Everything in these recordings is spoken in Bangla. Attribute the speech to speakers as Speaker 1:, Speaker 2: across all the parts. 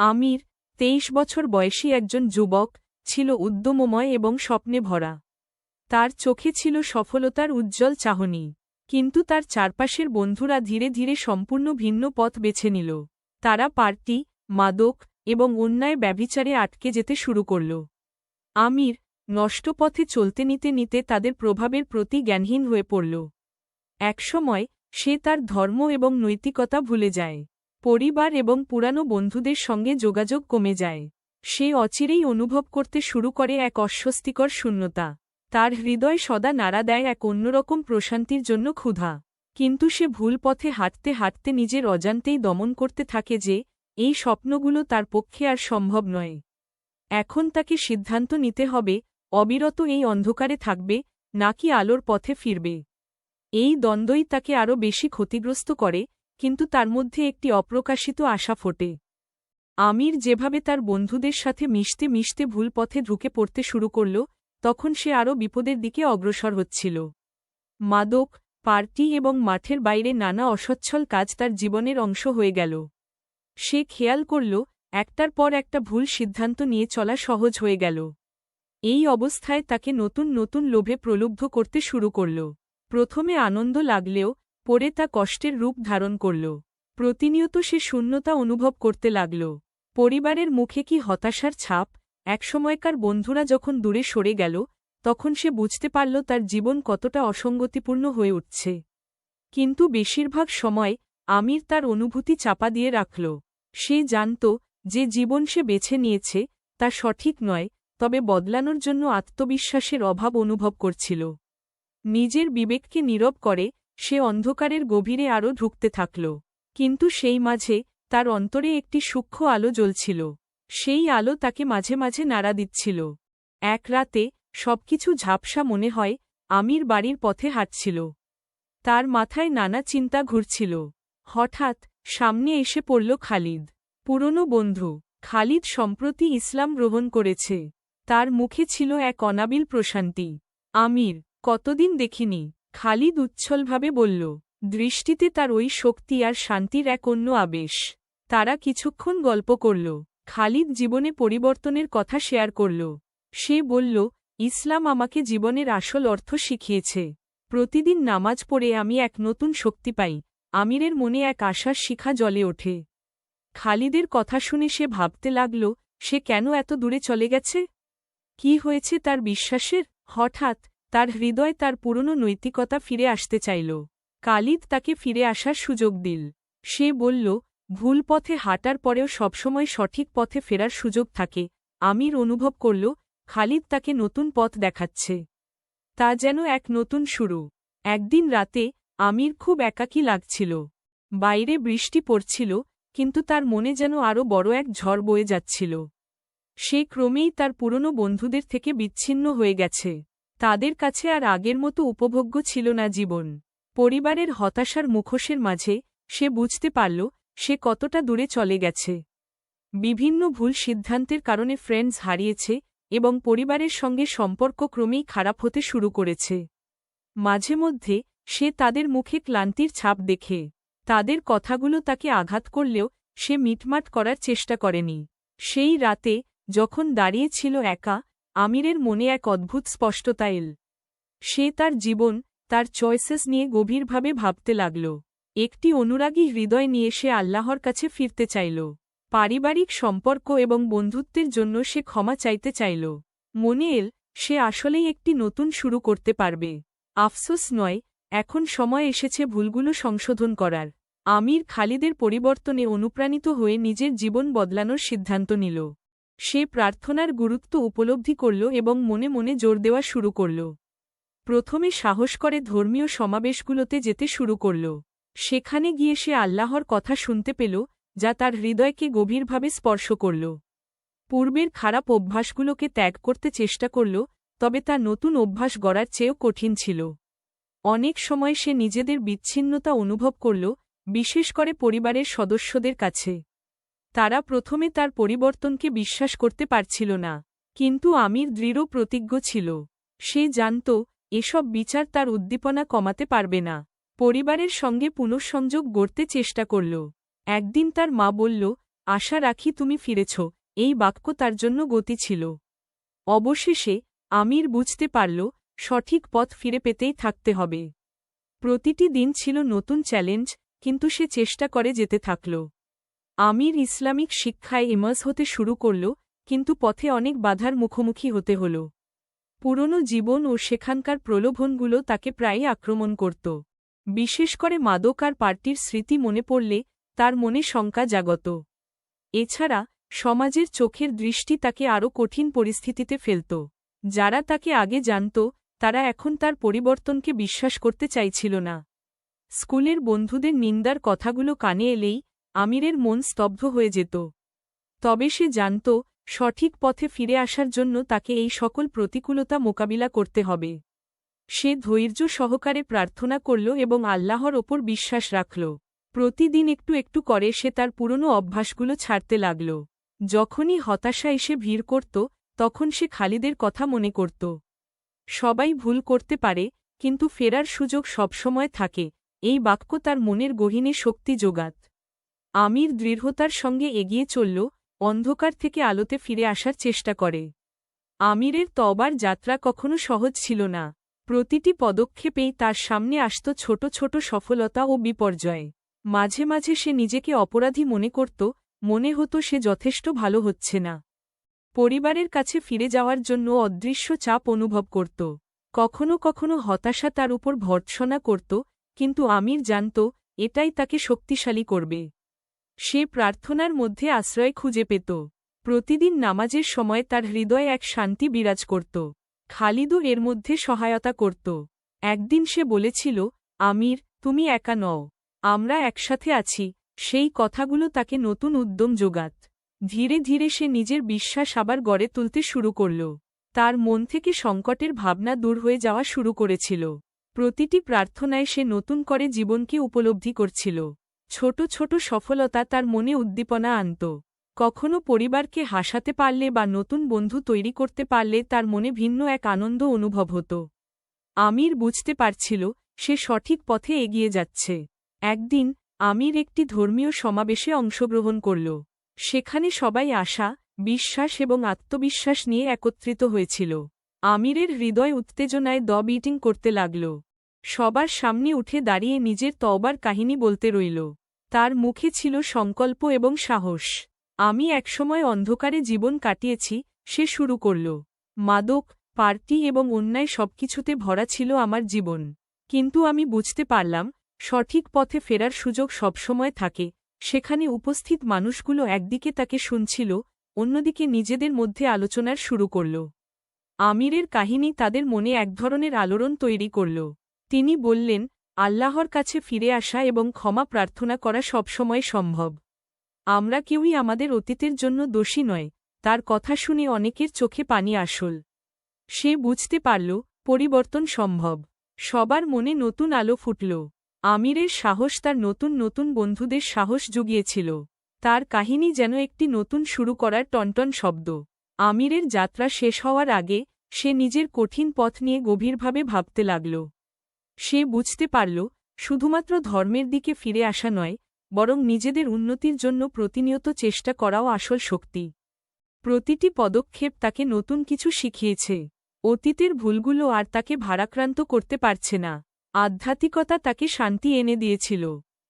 Speaker 1: আমির, তেইশ বছর বয়সী একজন যুবক, ছিল উদ্যমময় এবং স্বপ্নে ভরা। তার চোখে ছিল সফলতার উজ্জ্বল চাহনি। কিন্তু তার চারপাশের বন্ধুরা ধীরে ধীরে সম্পূর্ণ ভিন্ন পথ বেছে নিল। তারা পার্টি, মাদক এবং অন্যায় ব্যভিচারে আটকে যেতে শুরু করল। আমির, নষ্ট পথে চলতে নিতে নিতে তাদের প্রভাবের প্রতি জ্ঞানহীন হয়ে পড়ল। একসময় সে তার ধর্ম এবং নৈতিকতা ভুলে যায়। পরিবার এবং পুরানো বন্ধুদের সঙ্গে যোগাযোগ কমে যায়। সে অচিরেই অনুভব করতে শুরু করে এক অস্বস্তিকর শূন্যতা। তার হৃদয় সদা নাড়া দেয় এক অন্যরকম প্রশান্তির জন্য ক্ষুধা। কিন্তু সে ভুল পথে হাঁটতে হাঁটতে নিজের অজান্তেই দমন করতে থাকে যে, এই স্বপ্নগুলো তার পক্ষে আর সম্ভব নয়। এখন তাকে সিদ্ধান্ত নিতে হবে, অবিরত এই অন্ধকারে থাকবে, নাকি আলোর পথে ফিরবে। এই দ্বন্দ্বই তাকে আরও বেশি ক্ষতিগ্রস্ত করে কিন্তু তার মধ্যে একটি অপ্রকাশিত আশা ফোটে। আমির যেভাবে তার বন্ধুদের সাথে মিশতে মিশতে ভুল পথে ঢুকে পড়তে শুরু করল, তখন সে আরও বিপদের দিকে অগ্রসর হচ্ছিল। মাদক, পার্টি এবং মাঠের বাইরে নানা অসচ্ছল কাজ তার জীবনের অংশ হয়ে গেল। সে খেয়াল করল, একটার পর একটা ভুল সিদ্ধান্ত নিয়ে চলা সহজ হয়ে গেল। এই অবস্থায় তাকে নতুন নতুন লোভে প্রলুব্ধ করতে শুরু করল। প্রথমে আনন্দ লাগলেও পরে তা কষ্টের রূপ ধারণ করল। প্রতিনিয়ত সে শূন্যতা অনুভব করতে লাগল। পরিবারের মুখে কি হতাশার ছাপ? একসময়কার বন্ধুরা যখন দূরে সরে গেল, তখন সে বুঝতে পারল তার জীবন কতটা অসঙ্গতিপূর্ণ হয়ে উঠছে। কিন্তু বেশিরভাগ সময় আমির তার অনুভূতি চাপা দিয়ে রাখল। সে জানত যে জীবন সে বেছে নিয়েছে তা সঠিক নয়, তবে বদলানোর জন্য আত্মবিশ্বাসের অভাব অনুভব করছিল। নিজের বিবেককে নীরব করে সে অন্ধকারের গভীরে আরও ঢুকতে থাকল। কিন্তু সেই মাঝে তার অন্তরে একটি সূক্ষ্ম আলো জ্বলছিল। সেই আলো তাকে মাঝে মাঝে নাড়া দিচ্ছিল। এক রাতে সবকিছু ঝাপসা মনে হয় আমির বাড়ির পথে হাঁটছিল। তার মাথায় নানা চিন্তা ঘুরছিল। হঠাৎ সামনে এসে পড়ল খালিদ। পুরনো বন্ধু। খালিদ সম্প্রতি ইসলাম গ্রহণ করেছে। তার মুখে ছিল এক অনাবিল প্রশান্তি। আমির, কতদিন দেখিনি? খালিদ উচ্ছলভাবে বলল, দৃষ্টিতে তার ওই শক্তি আর শান্তির এক অন্য আবেশ। তারা কিছুক্ষণ গল্প করল। খালিদ জীবনে পরিবর্তনের কথা শেয়ার করল। সে বলল, ইসলাম আমাকে জীবনের আসল অর্থ শিখিয়েছে। প্রতিদিন নামাজ পড়ে আমি এক নতুন শক্তি পাই। আমিরের মনে এক আশার শিখা জলে ওঠে। খালিদের কথা শুনে সে ভাবতে লাগল, সে কেন এত দূরে চলে গেছে? কি হয়েছে তার বিশ্বাসের? হঠাৎ তার হৃদয় তার পুরনো নৈতিকতা ফিরে আসতে চাইল। কালিদ তাকে ফিরে আসার সুযোগ দিল। সে বলল, ভুল পথে হাঁটার পরেও সবসময় সঠিক পথে ফেরার সুযোগ থাকে। আমির অনুভব করল, খালিদ তাকে নতুন পথ দেখাচ্ছে। তা যেন এক নতুন শুরু। একদিন রাতে আমির খুব একাকী লাগছিল। বাইরে বৃষ্টি পড়ছিল, কিন্তু তার মনে যেন আরও বড় এক ঝড় বয়ে যাচ্ছিল। সে ক্রমেই তার পুরনো বন্ধুদের থেকে বিচ্ছিন্ন হয়ে গেছে। তাদের কাছে আর আগের মতো উপভোগ্য ছিল না জীবন। পরিবারের হতাশার মুখোশের মাঝে সে বুঝতে পারল, সে কতটা দূরে চলে গেছে। বিভিন্ন ভুল সিদ্ধান্তের কারণে ফ্রেন্ডস হারিয়েছে এবং পরিবারের সঙ্গে সম্পর্ক ক্রমেই খারাপ হতে শুরু করেছে। মাঝে মধ্যে সে তাদের মুখে ক্লান্তির ছাপ দেখে। তাদের কথাগুলো তাকে আঘাত করলেও সে মিটমাট করার চেষ্টা করেনি। সেই রাতে যখন দাঁড়িয়েছিল একা আমিরের মনে এক অদ্ভুত স্পষ্টতা এল। সে তার জীবন, তার চয়েসেস নিয়ে গভীরভাবে ভাবতে লাগল। একটি অনুরাগী হৃদয় নিয়ে সে আল্লাহর কাছে ফিরতে চাইল। পারিবারিক সম্পর্ক এবং বন্ধুত্বের জন্য সে ক্ষমা চাইতে চাইল। মনে এল, সে আসলেই একটি নতুন শুরু করতে পারবে। আফসোস নয়, এখন সময় এসেছে ভুলগুলো সংশোধন করার। আমির খালিদের পরিবর্তনে অনুপ্রাণিত হয়ে নিজের জীবন বদলানোর সিদ্ধান্ত নিল। সে প্রার্থনার গুরুত্ব উপলব্ধি করল এবং মনে মনে জোর দেওয়া শুরু করল। প্রথমে সাহস করে ধর্মীয় সমাবেশগুলোতে যেতে শুরু করল। সেখানে গিয়ে সে আল্লাহর কথা শুনতে পেল, যা তার হৃদয়কে গভীরভাবে স্পর্শ করল। পূর্বের খারাপ অভ্যাসগুলোকে ত্যাগ করতে চেষ্টা করল, তবে তা নতুন অভ্যাস গড়ার চেয়েও কঠিন ছিল। অনেক সময় সে নিজেদের বিচ্ছিন্নতা অনুভব করল, বিশেষ করে পরিবারের সদস্যদের কাছে। তারা প্রথমে তার পরিবর্তনকে বিশ্বাস করতে পারছিল না, কিন্তু আমির দৃঢ় প্রতিজ্ঞ ছিল। সে জানত, এসব বিচার তার উদ্দীপনা কমাতে পারবে না। পরিবারের সঙ্গে পুনঃসংযোগ গড়তে চেষ্টা করল। একদিন তার মা বলল, আশা রাখি তুমি ফিরেছ। এই বাক্য তার জন্য গতি ছিল। অবশেষে, আমির বুঝতে পারল, সঠিক পথ ফিরে পেতেই থাকতে হবে। প্রতিটি দিন ছিল নতুন চ্যালেঞ্জ, কিন্তু সে চেষ্টা করে যেতে থাকল। আমির ইসলামিক শিক্ষায় ইমার্স হতে শুরু করল, কিন্তু পথে অনেক বাধার মুখোমুখি হতে হল। পুরনো জীবন ও সেখানকার প্রলোভনগুলো তাকে প্রায়ই আক্রমণ করত। বিশেষ করে মাদক আর পার্টির স্মৃতি মনে পড়লে তার মনে শঙ্কা জাগত। এছাড়া, সমাজের চোখের দৃষ্টি তাকে আরও কঠিন পরিস্থিতিতে ফেলত। যারা তাকে আগে জানত, তারা এখন তার পরিবর্তনকে বিশ্বাস করতে চাইছিল না। স্কুলের বন্ধুদের নিন্দার কথাগুলো কানে এলেই আমিরের মন স্তব্ধ হয়ে যেত। তবে সে জানত, সঠিক পথে ফিরে আসার জন্য তাকে এই সকল প্রতিকূলতা মোকাবিলা করতে হবে। সে ধৈর্য সহকারে প্রার্থনা করল এবং আল্লাহর ওপর বিশ্বাস রাখল। প্রতিদিন একটু একটু করে সে তার পুরনো অভ্যাসগুলো ছাড়তে লাগল। যখনই হতাশা এসে ভিড় করত, তখন সে খালিদের কথা মনে করত। সবাই ভুল করতে পারে, কিন্তু ফেরার সুযোগ সবসময় থাকে, এই বাক্য তার মনের গহীনে শক্তি যোগাত। আমির দৃঢ়তার সঙ্গে এগিয়ে চলল, অন্ধকার থেকে আলোতে ফিরে আসার চেষ্টা করে। আমিরের তবার যাত্রা কখনো সহজ ছিল না। প্রতিটি পদক্ষেপেই তার সামনে আসত ছোট ছোট সফলতা ও বিপর্যয়। মাঝে মাঝে সে নিজেকে অপরাধী মনে করত, মনে হতো সে যথেষ্ট ভালো হচ্ছে না। পরিবারের কাছে ফিরে যাওয়ার জন্য অদৃশ্য চাপ অনুভব করত। কখনো কখনো হতাশা তার উপর ভর্ৎসনা করত, কিন্তু আমির জানত, এটাই তাকে শক্তিশালী করবে। সে প্রার্থনার মধ্যে আশ্রয় খুঁজে পেত। প্রতিদিন নামাজের সময় তার হৃদয়ে এক শান্তি বিরাজ করত। খালিদও এর মধ্যে সহায়তা করত। একদিন সে বলেছিল, আমির, তুমি একা নও। আমরা একসাথে আছি। সেই কথাগুলো তাকে নতুন উদ্যম যোগাত। ধীরে ধীরে সে নিজের বিশ্বাস আবার গড়ে তুলতে শুরু করল। তার মন থেকে সংকটের ভাবনা দূর হয়ে যাওয়া শুরু করেছিল। প্রতিটি প্রার্থনায় সে নতুন করে জীবনকে উপলব্ধি করছিল। ছোট ছোট সফলতা তার মনে উদ্দীপনা আনত। কখনো পরিবারকে হাসাতে পারলে বা নতুন বন্ধু তৈরি করতে পারলে তার মনে ভিন্ন এক আনন্দ অনুভব হতো। আমির বুঝতে পারছিল, সে সঠিক পথে এগিয়ে যাচ্ছে। একদিন, আমির একটি ধর্মীয় সমাবেশে অংশগ্রহণ করল। সেখানে সবাই আশা, বিশ্বাস এবং আত্মবিশ্বাস নিয়ে একত্রিত হয়েছিল। আমিরের হৃদয় উত্তেজনায় দ বিটিং করতে লাগল। সবার সামনে উঠে দাঁড়িয়ে নিজের তওবার কাহিনী বলতে রইল। তার মুখে ছিল সংকল্প এবং সাহস। আমি একসময় অন্ধকারে জীবন কাটিয়েছি, সে শুরু করল। মাদক, পার্টি এবং অন্যায় সবকিছুতে ভরা ছিল আমার জীবন। কিন্তু আমি বুঝতে পারলাম, সঠিক পথে ফেরার সুযোগ সবসময় থাকে। সেখানে উপস্থিত মানুষগুলো একদিকে তাকে শুনছিল, অন্যদিকে নিজেদের মধ্যে আলোচনার শুরু করল। আমিরের কাহিনী তাদের মনে এক ধরনের আলোড়ন তৈরি করল। তিনি বললেন আল্লাহর কাছে ফিরে আসা এবং ক্ষমা প্রার্থনা করা সবসময় সম্ভব। আমরা কেউই আমাদের অতীতের জন্য দোষী নয়, তার কথা শুনে অনেকের চোখে পানি আসল। সে বুঝতে পারল, পরিবর্তন সম্ভব। সবার মনে নতুন আলো ফুটল। আমিরের সাহস তার নতুন নতুন বন্ধুদের সাহস জুগিয়েছিল। তার কাহিনী যেন একটি নতুন শুরু করার টনটন শব্দ। আমিরের যাত্রা শেষ হওয়ার আগে, সে নিজের কঠিন পথ নিয়ে গভীরভাবে ভাবতে লাগল। সে বুঝতে পারল, শুধুমাত্র ধর্মের দিকে ফিরে আসা নয়, বরং নিজেদের উন্নতির জন্য প্রতিনিয়ত চেষ্টা করাও আসল শক্তি। প্রতিটি পদক্ষেপ তাকে নতুন কিছু শিখিয়েছে। অতীতের ভুলগুলো আর তাকে ভারাক্রান্ত করতে পারছে না। আধ্যাত্মিকতা তাকে শান্তি এনে দিয়েছিল।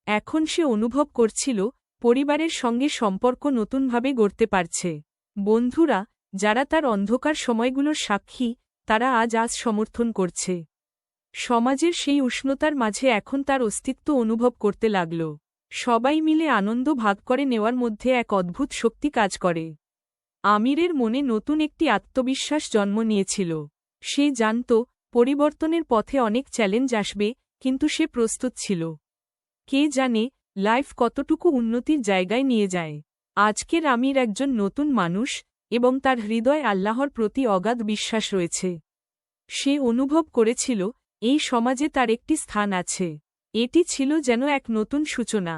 Speaker 1: এখন সে অনুভব করছিল, পরিবারের সঙ্গে সম্পর্ক নতুনভাবে গড়তে পারছে। বন্ধুরা, যারা তার অন্ধকার সময়গুলোর সাক্ষী, তারা আজ আজ সমর্থন করছে। সমাজের সেই উষ্ণতার মাঝে এখন তার অস্তিত্ব অনুভব করতে লাগল। সবাই মিলে আনন্দ ভাগ করে নেওয়ার মধ্যে এক অদ্ভুত শক্তি কাজ করে। আমিরের মনে নতুন একটি আত্মবিশ্বাস জন্ম নিয়েছিল। সে জানত, পরিবর্তনের পথে অনেক চ্যালেঞ্জ আসবে, কিন্তু সে প্রস্তুত ছিল। কে জানে, লাইফ কতটুকু উন্নতির জায়গায় নিয়ে যায়। আজকের আমির একজন নতুন মানুষ, এবং তার হৃদয় আল্লাহর প্রতি অগাধ বিশ্বাস রয়েছে। সে অনুভব করেছিল এই সমাজে তার একটি স্থান আছে। এটি ছিল যেন এক নতুন সূচনা।